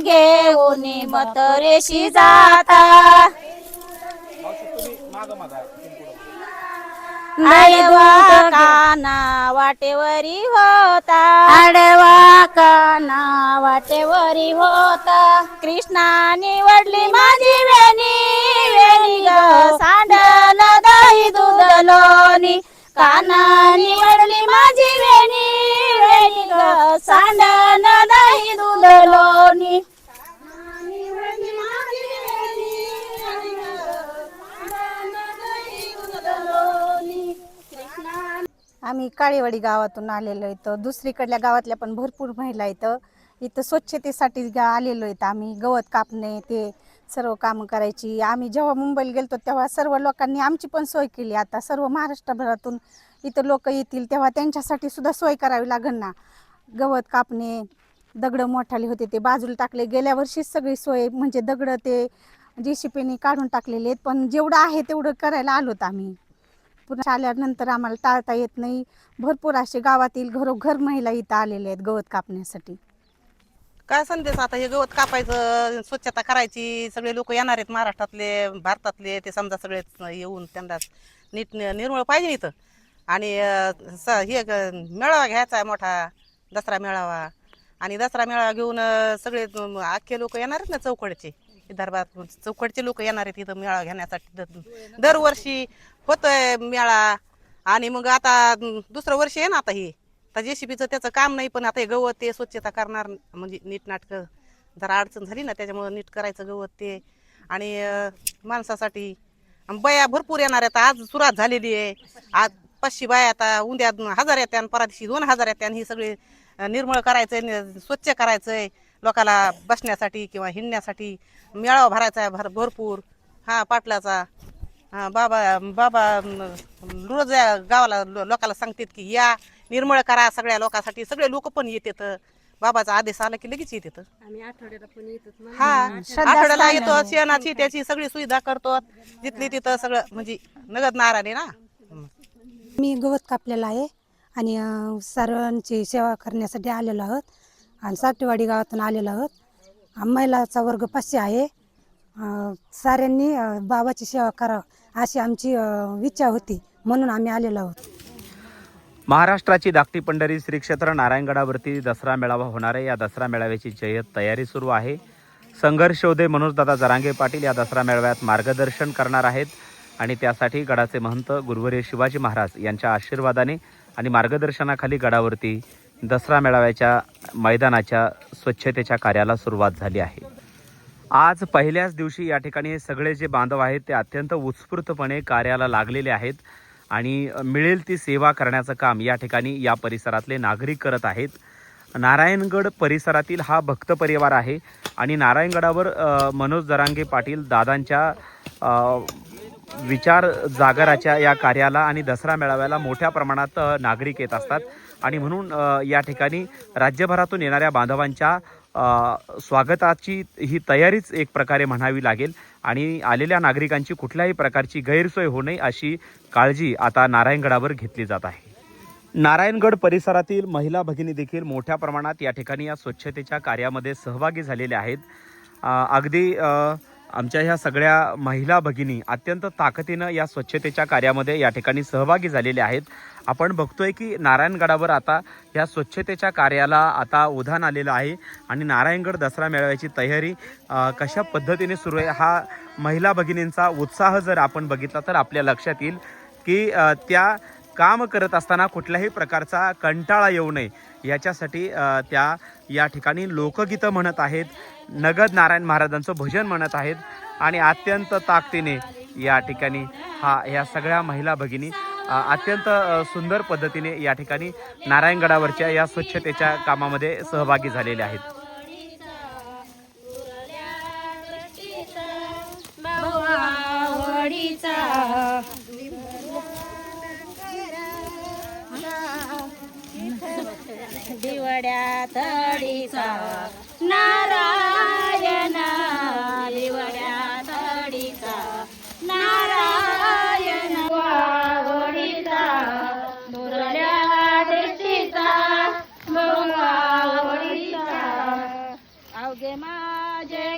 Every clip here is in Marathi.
घेऊन मथुरेशी जाता. आडवा काना वाटेवरी होता. आडवा काना वाटेवरी होता. कृष्णा निवडली माझी वेणी वेणी ग सांडल दही दूध लोणी काना निवडली माझी वेणी वेणी ग सांडल दही आम्ही काळेवाडी गावातून आलेलो इथं. दुसरीकडल्या गावातल्या पण भरपूर महिला इथं. इथं स्वच्छतेसाठी आलेलो इथं आम्ही. गवत कापणे ते सर्व कामं करायची. आम्ही जेव्हा मुंबईला गेलतो तेव्हा सर्व लोकांनी आमची पण सोय केली. आता सर्व महाराष्ट्रभरातून इथं लोक येतील तेव्हा त्यांच्यासाठी सुद्धा सोय करावी लागेल ना. गवत कापणे दगड मोठाले होते ते बाजूला टाकले. गेल्या वर्षीच सगळी सोय म्हणजे दगड ते जेसीपीने काढून टाकलेले आहेत पण जेवढं आहे तेवढं करायला आलोत आम्ही. पुन्हा आल्यानंतर आम्हाला टाळता येत नाही. भरपूर असे गावातील घरोघर महिला इथं आलेल्या आहेत गवत कापण्यासाठी. काय संदेश आता हे गवत कापायचं स्वच्छता करायची सगळे लोक येणार आहेत महाराष्ट्रातले भारतातले ते समजा सगळे येऊन त्यांना नीट निर्मळ पाहिजे इथं. आणि स हे ग- मेळावा घ्यायचा आहे मोठा दसरा मेळावा. आणि दसरा मेळावा घेऊन अं, सगळे अं, अख्खे लोक येणार आहेत ना चौकडचे. विदर्भात चौकडचे लोक येणार आहेत इथं मेळावा घेण्यासाठी. दर- दरवर्षी होतोय मेळा. आणि मग आता अं, दुसरं वर्ष आहे ना आता हे. आता जेसीबीचं त्याचं काम नाही पण आता हे गवत ते स्वच्छता करणार म्हणजे नीटनाटकं जरा अडचण झाली ना त्याच्यामुळं नीट करायचं गवत ते. आणि अं, माणसासाठी आणि बाया भरपूर येणार आहेत. आज सुरुवात झालेली आहे. आज पाचशे बाया आता उद्या हजार येत्या आणि परा दिवशी दोन हजार येत्या आणि ही सगळी निर्मळ करायचंय स्वच्छ करायचंय लोकाला बसण्यासाठी किंवा हिंडण्यासाठी. मेळावा भरायचा आहे भर भरपूर. हा पाटलाचा. हा बाबा बाबा रोज या गावाला लोकाला सांगतात की या निर्मळ करा सगळ्या लोकांसाठी. सगळे लोक पण येतात. बाबाचा आदेश आला की लगेच येतात. हा आठवड्याला येतो शेणाची त्याची सगळी सुविधा करतो जिथली तिथं सगळं म्हणजे नगद नाराने ना? मी गवत कापलेलं आहे. आणि सर्वांची सेवा करण्यासाठी आलेलो आहोत. आणि साठेवाडी गावातून आलेलो आहोत. महिलाचा वर्ग पाचशे आहे. साऱ्यांनी बाबाची सेवा करावं अशी आमची इच्छा होती. म्हणून आम्ही आलेलो आहोत. महाराष्ट्राची धाकटी पंढरी श्री क्षेत्र नारायणगडावरती दसरा मेळावा होणार आहे. या दसरा मेळाव्याची जय्यत तयारी सुरू आहे. संघर्षोदय मनोजदादा जरांगे पाटील या दसरा मेळाव्यात मार्गदर्शन करणार आहेत. आणि त्यासाठी गडाचे महंत गुरुवर्य शिवाजी महाराज यांच्या आशीर्वादाने आणि मार्गदर्शनाखाली गडावरती दसरा मेळाव्याच्या मैदानाच्या स्वच्छतेच्या कार्याला सुरुवात झाली आहे. आज पहिल्याच दिवशी या ठिकाणी सगळे जे बांधव आहेत ते अत्यंत उत्स्फूर्तपणे कार्याला लागलेले आहेत आणि मिळेल ती सेवा करण्याचं काम या ठिकाणी या परिसरातले नागरिक करत आहेत. नारायणगड परिसरातील हा भक्त परिवार आहे आणि नारायणगडावर मनोज दरांगे पाटील दादांच्या विचार जागराच्या या कार्याला आणि दसरा मेळाव्याला मोठ्या प्रमाणात नागरिक येत असतात. आणि म्हणून या ठिकाणी राज्यभरातून येणाऱ्या बांधवांच्या स्वागताची ही तयारीच एक प्रकारे म्हणावी लागेल. आणि आलेल्या नागरिकांची कुठल्याही प्रकारची गैरसोय होऊ नये अशी काळजी आता नारायणगडावर घेतली जात आहे. नारायणगड परिसरातील महिला भगिनी देखील मोठ्या प्रमाणात या ठिकाणी या स्वच्छतेच्या कार्यामध्ये सहभागी झालेल्या आहेत. अगदी आमच्या ह्या सगळ्या महिला भगिनी अत्यंत ताकदीनं या स्वच्छतेच्या कार्यामध्ये या ठिकाणी सहभागी झालेल्या आहेत. आपण बघतोय की नारायणगडावर आता या स्वच्छतेच्या कार्याला आता उधाण आलेलं आहे आणि नारायणगड दसरा मेळाव्याची तयारी कशा पद्धतीने सुरू आहे हा महिला भगिनींचा उत्साह जर आपण बघितला तर आपल्या लक्षात येईल की त्या काम करत असताना कुठल्याही प्रकारचा कंटाळा येऊ नये. याच्यासाठी त्या या ठिकाणी लोकगीतं म्हणत आहेत. नगद नारायण महाराजांचं भजन म्हणत आहेत. आणि अत्यंत ताकदीने या ठिकाणी हा या सगळ्या महिला भगिनी अत्यंत सुंदर पद्धतीने या ठिकाणी नारायणगडावरच्या या स्वच्छतेच्या कामामध्ये सहभागी झालेल्या आहेत. दिवड्या तडीचा. नारायणा दिवड्या अवघे माझे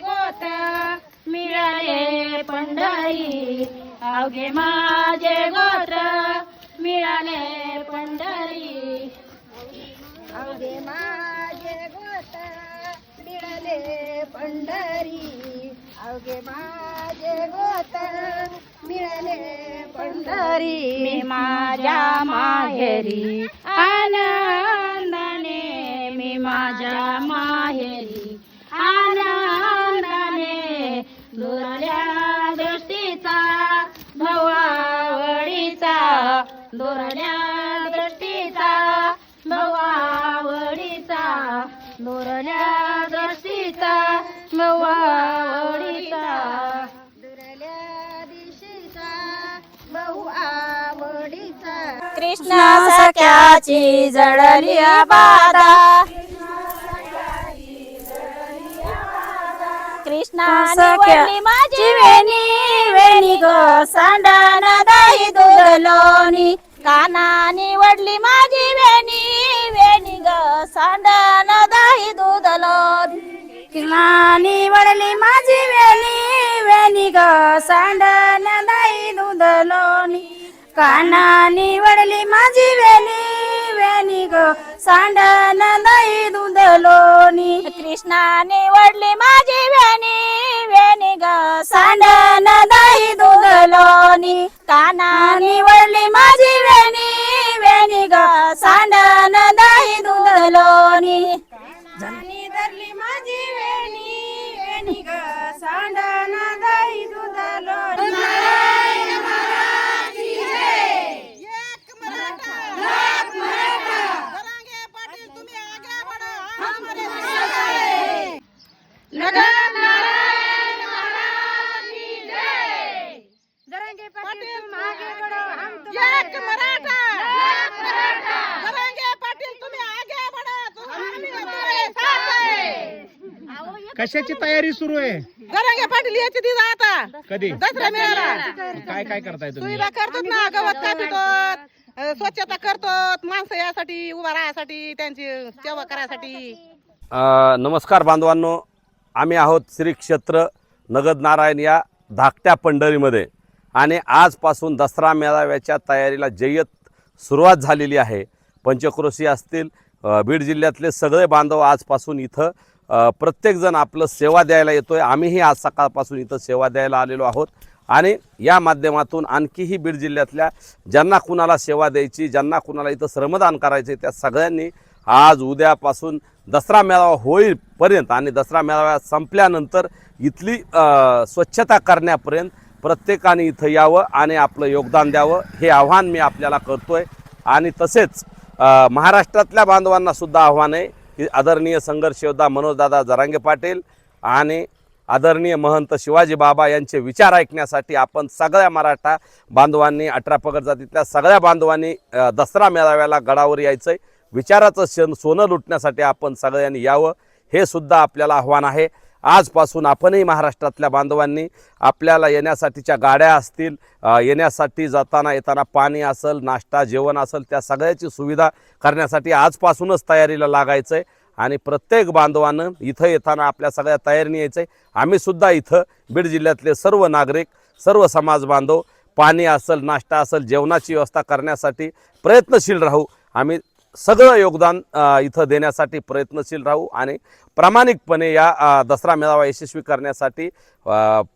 मिळाले पंढरी. अवघे माझे गोत्र मिळाले पंढरी. पंढरी. अवघे माझे गोत मिळाले पंढरी. मी माझ्या माहेरी आनंदाने मी माझ्या माहेरी आनंदाने दुरल्या दृष्टीचा भवावडीचा दुरल्या कृष्ण सख्याची जडली बाधा. कृष्णा निवडली माझी वेणी वेणी ग सांडण दही दूध लोणी काना निवडली माझी वेणी वेणी ग सांडण दही दूध लोणी कृष्णा निवडली माझी वेणी वेणी ग सांडण दही दूध लोणी काना निवडली माझी वेणी वेणी ग. सांडण नाही दुधलोनी लोणी कृष्णा निवडली माझी वेणी वेणी ग. सांडण नाही दूध काना निवडली माझी वेणी वेणी ग. सांडण नाही दूध धरली माझी वेणी वेणी ग. सांडण दही दुध लोणी जरांगे पाटील तुम आगे बढ़ो हम तुम्हारे मराठा जरांगे पाटील तुम्ही आगे बढा तुम्ही तुम्हारे साथ आहे. कशाची तयारी सुरू आहे? जरांगे पाटील याची दिजा आता। कधी? दसरा मेळाला काय काय करताय तुम्ही? सुविधा करतात ना गवत कापितो स्वच्छता करतो माणसं यासाठी उभा राहण्यासाठी त्यांची सेवा करायसाठी. अ, नमस्कार बांधवांनो. आम्ही आहोत श्री क्षेत्र नगद नारायण या धाकट्या पंढरीमध्ये. आणि आजपासून दसरा मेळाव्याच्या तयारीला जय्यत सुरुवात झालेली आहे. पंचक्रोशी असतील बीड जिल्ह्यातले सगळे बांधव आजपासून इथं प्रत्येकजण आपलं सेवा द्यायला येतो आहे आम्हीही आज सकाळपासून इथं सेवा द्यायला आलेलो आहोत. आणि या माध्यमातून आणखीही बीड जिल्ह्यातल्या ज्यांना कुणाला सेवा द्यायची ज्यांना कुणाला इथं श्रमदान करायचे त्या सगळ्यांनी आज उद्यापासून दसरा मेळावा होईपर्यंत आणि दसरा मेळावा संपल्यानंतर इथली स्वच्छता करण्यापर्यंत प्रत्येकाने इथं यावं आणि आपलं योगदान द्यावं हे आव्हान मी आपल्याला करतो आहे आणि तसेच महाराष्ट्रातल्या बांधवांनासुद्धा आव्हान आहे की आदरणीय संघर्ष योद्धा मनोजदादा जरांगे पाटील आणि आदरणीय महंत शिवाजी बाबा यांचे विचार ऐकण्यासाठी आपण सगळ्या मराठा बांधवांनी अठरा पगड जातीतल्या सगळ्या बांधवांनी दसरा मेळाव्याला गडावर यायचं आहे विचाराचं शन सोनं लुटण्यासाठी आपण सगळ्यांनी यावं हे सुद्धा आपल्याला आव्हान आहे. आजपासून आपणही महाराष्ट्रातल्या बांधवांनी आपल्याला येण्यासाठीच्या गाड्या असतील येण्यासाठी जाताना येताना पाणी असेल नाश्ता जेवण असेल त्या सगळ्याची सुविधा करण्यासाठी आजपासूनच तयारीला लागायचं आहे आणि प्रत्येक बांधवानं इथं येताना आपल्या सगळ्या तयारीने यायचं आहे आम्हीसुद्धा इथं बीड जिल्ह्यातले सर्व नागरिक सर्व समाज बांधव पाणी असेल नाश्ता असेल जेवणाची व्यवस्था करण्यासाठी प्रयत्नशील राहू. आम्ही सगळं योगदान इथं देण्यासाठी प्रयत्नशील राहू आणि प्रामाणिकपणे या दसरा मेळावा यशस्वी करण्यासाठी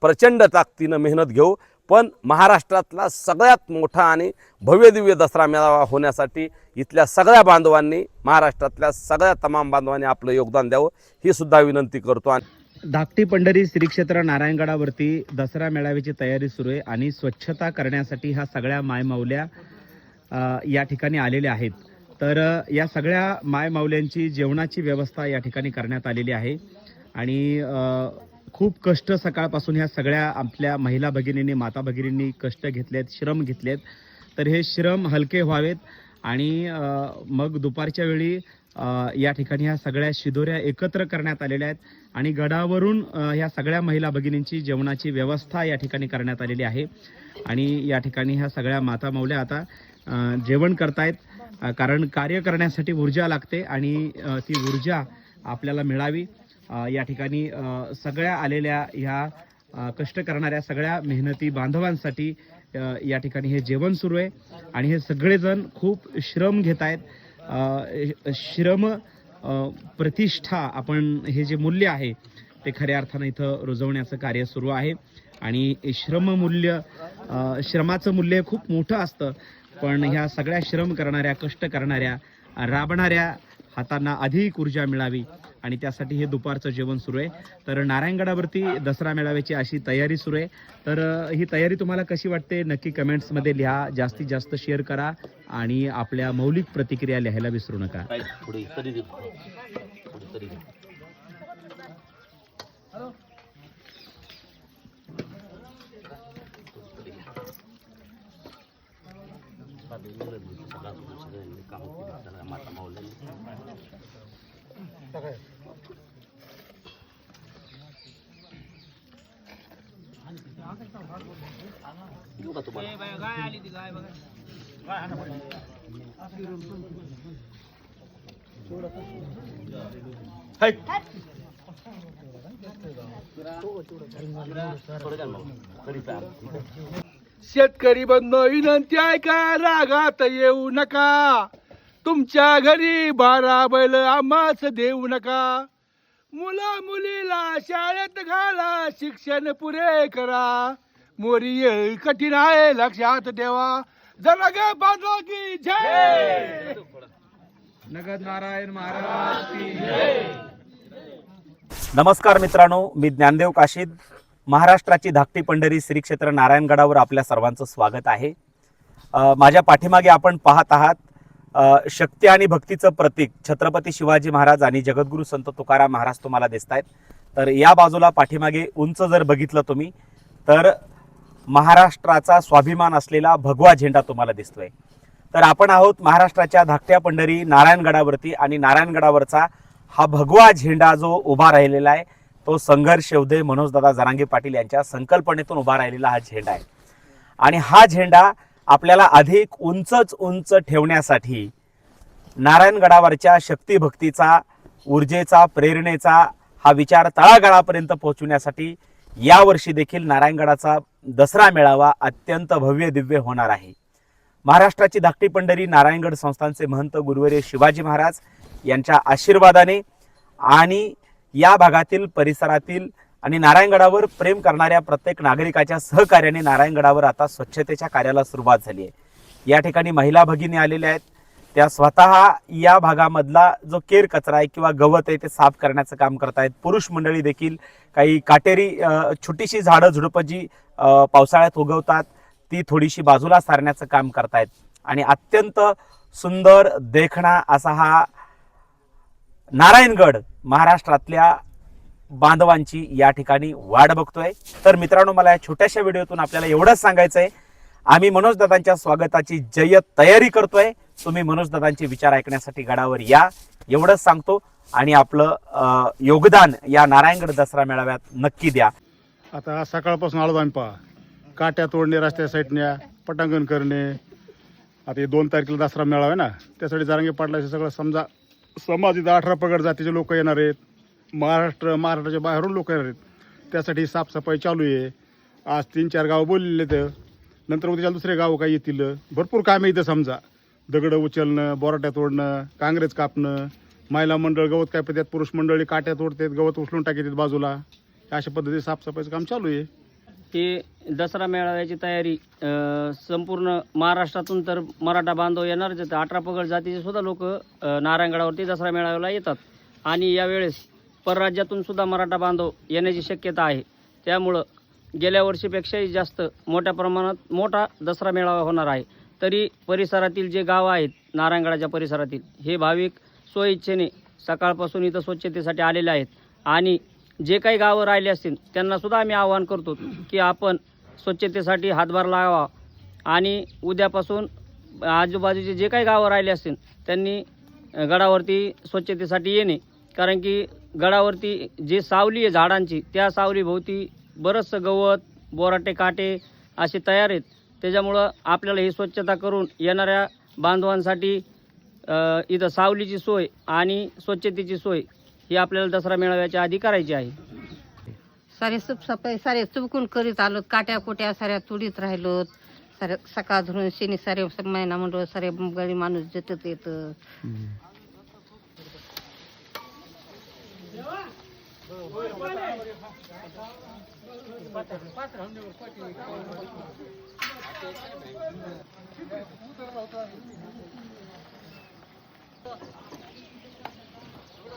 प्रचंड ताकदीनं मेहनत घेऊ. पण महाराष्ट्रातला सगळ्यात मोठा आणि भव्यदिव्य दसरा मेळावा होण्यासाठी इथल्या सगळ्या बांधवांनी महाराष्ट्रातल्या सगळ्या तमाम बांधवांनी आपलं योगदान द्यावं ही सुद्धा विनंती करतो आणि धाकटी पंढरी श्री क्षेत्र नारायणगडावरती दसरा मेळाव्याची तयारी सुरू आहे आणि स्वच्छता करण्यासाठी ह्या सगळ्या मायमाऊल्या या ठिकाणी आलेल्या आहेत. तर या सगळ्या मायमावल्यांची जेवणाची व्यवस्था या ठिकाणी करण्यात आलेली आहे. आणि खूप कष्ट सकाळपासून ह्या सगळ्या आपल्या महिला भगिनींनी माता भगिनींनी कष्ट घेतलेत श्रम घेतलेत. तर हे श्रम हलके व्हावेत आणि मग दुपारच्या वेळी या ठिकाणी ह्या सगळ्या शिदोऱ्या एकत्र करण्यात आलेल्या आहेत आणि गडावरून ह्या सगळ्या महिला भगिनींची जेवणाची व्यवस्था या ठिकाणी करण्यात आलेली आहे. आणि या ठिकाणी ह्या सगळ्या माता मौल्या आता जेवण करतायत. कारण कार्य करण्यासाठी ऊर्जा लागते आणि ती ऊर्जा आपल्याला मिळावी. या ठिकाणी सगळ्या आलेल्या ह्या कष्ट करणाऱ्या सगळ्या मेहनती बांधवांसाठी या ठिकाणी हे जेवण सुरू आहे. आणि हे सगळेजण खूप श्रम घेत आहेत. श्रम प्रतिष्ठा आपण हे जे मूल्य आहे ते खऱ्या अर्थानं इथं रुजवण्याचं कार्य सुरू आहे. आणि श्रममूल्य मूल्य श्रमाचं मूल्य खूप मोठं असतं. पण ह्या सगळ्या श्रम करणाऱ्या कष्ट करणाऱ्या राबणाऱ्या हातांना अधिक ऊर्जा मिळावी आणि त्यासाठी हे दुपारचं जेवण सुरू आहे. तर नारायणगडावरती दसरा मेळाव्याची अशी तयारी सुरू आहे. तर ही तयारी तुम्हाला कशी वाटते? नक्की कमेंट्समध्ये लिहा. जास्तीत जास्त शेअर करा आणि आपल्या मौलिक प्रतिक्रिया लिहायला विसरू नका. येऊ का तुम्हाला गाय आली ती गाय बघा गाय हाणा पडली. थोडं द्या ना मला. तरी चालेल. शेतकरी बंधू विनंती आहे का? रागात येऊ नका. तुमच्या घरी बारा बैल आम्हाच देऊ नका. मुला मुलीला शाळेत घाला शिक्षण पुरे करा. मोरी कठीण आहे लक्षात ठेवा. जरा ग बांधवा की जय! नगद नारायण महाराज नमस्कार मित्रांनो मी ज्ञानदेव काशीद. महाराष्ट्राची धाकटी पंढरी श्री क्षेत्र नारायणगडावर आपल्या सर्वांचं स्वागत आहे. माझ्या पाठीमागे आपण पाहत आहात शक्ती आणि भक्तीचं प्रतीक छत्रपती शिवाजी महाराज आणि जगद्गुरू संत तुकाराम महाराज तुम्हाला दिसत आहेत तर या बाजूला पाठीमागे उंच जर बघितलं तुम्ही तर महाराष्ट्राचा स्वाभिमान असलेला भगवा झेंडा तुम्हाला दिसतोय. तर आपण आहोत महाराष्ट्राच्या धाकट्या पंढरी नारायणगडावरती आणि नारायणगडावरचा हा भगवा झेंडा जो उभा राहिलेला आहे तो संघर्ष उदय मनोजदादा जरांगे पाटील यांच्या संकल्पनेतून उभा राहिलेला हा झेंडा आहे. आणि हा झेंडा आपल्याला अधिक उंचच उंच ठेवण्यासाठी नारायणगडावरच्या शक्तिभक्तीचा ऊर्जेचा प्रेरणेचा हा विचार तळागाळापर्यंत पोहोचवण्यासाठी यावर्षी देखील नारायणगडाचा दसरा मेळावा अत्यंत भव्य दिव्य होणार आहे. महाराष्ट्राची धाकटी पंढरी नारायणगड संस्थानचे महंत गुरुवर्य शिवाजी महाराज यांच्या आशीर्वादाने आणि या भागातील परिसरातील आणि नारायणगडावर प्रेम करणाऱ्या प्रत्येक नागरिकाच्या सहकार्याने नारायणगडावर आता स्वच्छतेच्या कार्याला सुरुवात झाली आहे. या ठिकाणी महिला भगिनी आलेल्या आहेत. त्या स्वतः या भागामधला जो केर कचरा आहे किंवा गवत आहे ते साफ करण्याचं काम करतायत. पुरुष मंडळी देखील काही काटेरी छोटीशी झाडं झुडपं जी पावसाळ्यात उगवतात. ती थोडीशी बाजूला सारण्याचं काम करतायत. आणि अत्यंत सुंदर देखणा असा हा नारायणगड महाराष्ट्रातल्या बांधवांची या ठिकाणी वाढ बघतोय. तर मित्रांनो मला या छोट्याशा व्हिडिओतून आपल्याला एवढंच सांगायचं आहे आम्ही मनोजदादांच्या स्वागताची जय्यत तयारी करतोय. तुम्ही मनोजदादांचे विचार ऐकण्यासाठी गडावर या. एवढंच सांगतो आणि आपलं योगदान या नारायणगड दसरा मेळाव्यात नक्की द्या. आता सकाळपासून आलो आम्ही पहा काट्या तोडणे रस्त्या साईडने पटांगण करणे. आता हे दोन तारखेला दसरा मेळावा आहे ना त्यासाठी जारंगे पाटलाचे सगळं समजा समाज इथं अठरा पगड जातीचे लोक येणार आहेत. महाराष्ट्र महाराष्ट्राच्या बाहेरून लोक येणार आहेत. त्यासाठी साफसफाई चालू आहे. आज तीन चार गावं बोललेले तर नंतर उद्या दुसरे गावं काही येतील. भरपूर कामे इथं समजा. दगडं उचलणं बोराट्या तोडणं काँग्रेस कापणं महिला मंडळ गवत कापतात पुरुष मंडळी काट्या तोडतात गवत उचलून टाकतात बाजूला. अशा पद्धतीने साफसफाईचं काम चालू आहे. ही दसरा मेळाव्याची तयारी संपूर्ण महाराष्ट्रातून तर मराठा बांधव येणारच आहेत अठरा पगड जातीचे सुद्धा लोक नारायणगडावरती दसरा मेळाव्याला येतात. आणि यावेळेस परराज्यातून सुद्धा मराठा बांधव येण्याची शक्यता आहे. त्यामुळं गेल्या वर्षीपेक्षाही जास्त मोठ्या प्रमाणात मोठा दसरा मेळावा होणार आहे. तरी परिसरातील जे गावं आहेत नारायणगडाच्या परिसरातील हे भाविक स्वइच्छेने सकाळपासून इथं स्वच्छतेसाठी आलेले आहेत. आणि जे काही गावं राहिले असतील त्यांनासुद्धा आम्ही आवाहन करतो की आपण स्वच्छतेसाठी हातभार लावा आणि उद्यापासून आजूबाजूचे जे काही गावं राहिले असतील त्यांनी गडावरती स्वच्छतेसाठी येणे. कारण की गडावरती जे सावली आहे झाडांची त्या सावलीभोवती बरंचसं गवत बोराटे काटे असे तयार आहेत. त्याच्यामुळं आपल्याला ही स्वच्छता करून येणाऱ्या बांधवांसाठी इथं सावलीची सोय आणि स्वच्छतेची सोय ही आपल्याला दसरा मेळाव्याच्या आधी करायची आहे. सारे सुपसापाई सारे चुकून करीत आलो काट्या कोट्या साऱ्या तुडीत राहिलो सारे सकाळ धरून शनी सारे महिना म्हणलो सारे गरीब माणूस जतत येत.